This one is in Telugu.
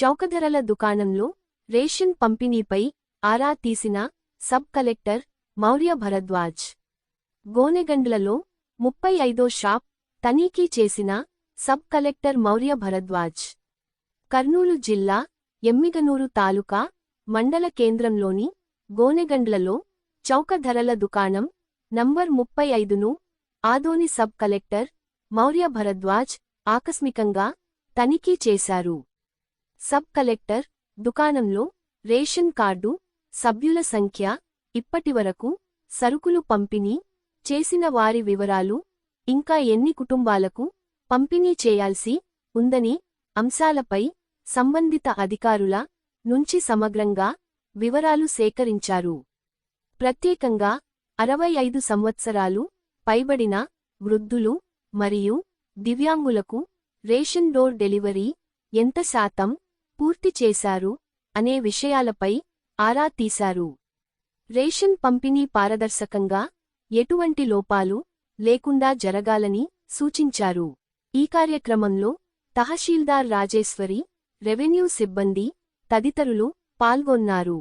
చౌకధరల దుకాణంలో రేషన్ పంపిణీపై ఆరా తీసిన సబ్ కలెక్టర్ మౌర్య భరద్వాజ్. గోనెగండ్లలో ముప్పై ఐదో షాప్ తనిఖీ చేసిన సబ్ కలెక్టర్ మౌర్య భరద్వాజ్. కర్నూలు జిల్లా ఎమ్మిగనూరు తాలూకా మండల కేంద్రంలోని గోనెగండ్లలో చౌక ధరల దుకాణం నంబర్ ముప్పై ఐదును ఆదోని సబ్ కలెక్టర్ మౌర్య భరద్వాజ్ ఆకస్మికంగా తనిఖీ చేశారు. సబ్ కలెక్టర్ దుకాణంలో రేషన్ కార్డు సభ్యుల సంఖ్య ఇప్పటివరకు సరుకులు పంపిణీ చేసిన వారి వివరాలు ఇంకా ఎన్ని కుటుంబాలకు పంపిణీ చేయాల్సి ఉందని అంశాలపై సంబంధిత అధికారుల నుంచి సమగ్రంగా వివరాలు సేకరించారు. ప్రత్యేకంగా అరవై ఐదు సంవత్సరాలు పైబడిన వృద్ధులు మరియు దివ్యాంగులకు రేషన్ డోర్ డెలివరీ ఎంత శాతం పూర్తి చేశారు అనే విషయాలపై ఆరా తీశారు. రేషన్ పంపిణీ పారదర్శకంగా ఎటువంటి లోపాలు లేకుండా జరగాలని సూచించారు. ఈ కార్యక్రమంలో తహశీల్దార్ రాజేశ్వరి రెవెన్యూ సిబ్బంది తదితరులు పాల్గొన్నారు.